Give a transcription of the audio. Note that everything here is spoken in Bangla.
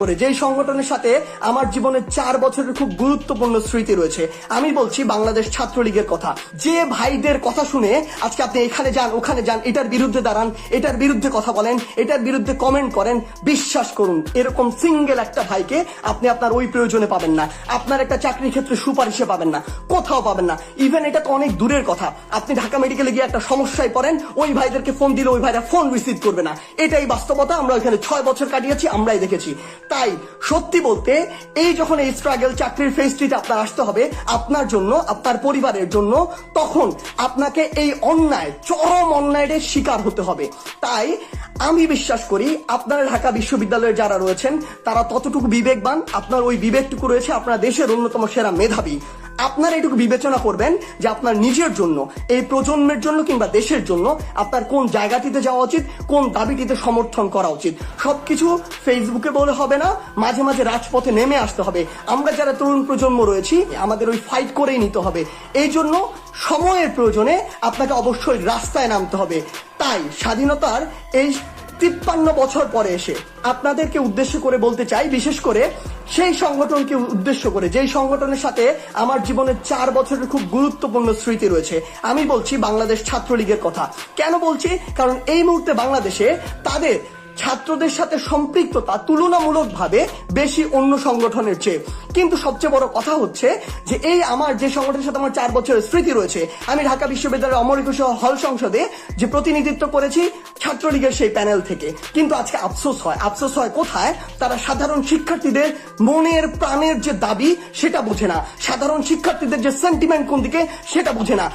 করে যেই সংগঠনের সাথে আমার জীবনের চার বছরের খুব গুরুত্বপূর্ণ স্মৃতি রয়েছে, আমি বলছি বাংলাদেশ ছাত্রলীগের কথা। যে ভাইদের কথা শুনে আজকে আপনি এখানে যান, ওখানে যান, এটার বিরুদ্ধে দাঁড়ান, এটার বিরুদ্ধে কথা বলেন, এটার বিরুদ্ধে কমেন্ট করেন, বিশ্বাস করুন, এরকম সিঙ্গেল একটা ভাইকে আপনি আপনার ওই প্রয়োজনে পাবেন না, আপনার একটা চাকরির ক্ষেত্রে সুপারিশে পাবেন না, কোথাও পাবেন না। ইভেন এটা তো অনেক দূরের কথা, আপনি ঢাকা মেডিকেলে গিয়ে একটা সমস্যায় পড়েন, ওই ভাইদেরকে ফোন দিলে ওই ভাইরা ফোন রিসিভ করবে না। এটাই বাস্তবতা, আমরা ওইখানে ছয় বছর কাটিয়েছি, আমরাই দেখেছি। তাই সত্যি বলতে, এই যখন এই স্ট্রাগল চাকরির ফেসটিতে আপনার আসতে হবে, আপনার জন্য, আপনার পরিবারের জন্য, তখন আপনাকে এই অন্যায়, চরম অন্যায়ের শিকার হতে হবে। তাই আমি বিশ্বাস করি, আপনারা ঢাকা বিশ্ববিদ্যালয়ে যারা রয়েছেন, তারা ততটুকু বিবেকবান। আপনার ওই বিবেকটুকু রয়েছে, আপনার দেশের অন্যতম সেরা মেধাবী। আপনারা এটুকু বিবেচনা করবেন যে আপনার নিজের জন্য, এই প্রজন্মের জন্য কিংবা দেশের জন্য আপনার কোন জায়গাটিতে যাওয়া উচিত, কোন দাবিটিতে সমর্থন করা উচিত। সবকিছু ফেসবুকে বলে হবে না, মাঝে মাঝে রাজপথে নেমে আসতে হবে। আমরা যারা তরুণ প্রজন্ম রয়েছি, আমাদের ওই ফাইট করেই নিতে হবে। এই জন্য সময়ের প্রয়োজনে আপনাকে অবশ্যই রাস্তায় নামতে হবে। তাই স্বাধীনতার এই তিপ্পান্ন বছর পরে এসে আপনাদেরকে উদ্দেশ্য করে বলতে চাই, বিশেষ করে সেই সংগঠনকে উদ্দেশ্য করে, যেই সংগঠনের সাথে আমার জীবনের চার বছরের খুব গুরুত্বপূর্ণ স্মৃতি রয়েছে। আমি বলছি বাংলাদেশ ছাত্রলীগের কথা। কেন বলছি? কারণ এই মুহূর্তে বাংলাদেশে তাদের ছাত্রদের সাথে সম্পৃক্ততা তুলনামূলকভাবে বেশি অন্য সংগঠনের চেয়ে। কিন্তু সবচেয়ে বড় কথা হচ্ছে যে এই আমার যে সংগঠনের সাথে আমার চার বছরের স্মৃতি রয়েছে, আমি ঢাকা বিশ্ববিদ্যালয়ের অমর একুশে হল সংসদে যে প্রতিনিধিত্ব করেছি ছাত্রলীগের সেই প্যানেল থেকে। কিন্তু আজকে আফসোস হয়। আফসোস হয় কোথায়? তারা সাধারণ শিক্ষার্থীদের মনের প্রাণের যে দাবি, সেটা বোঝে না। সাধারণ শিক্ষার্থীদের যে সেন্টিমেন্ট কোন দিকে, সেটা বোঝে না।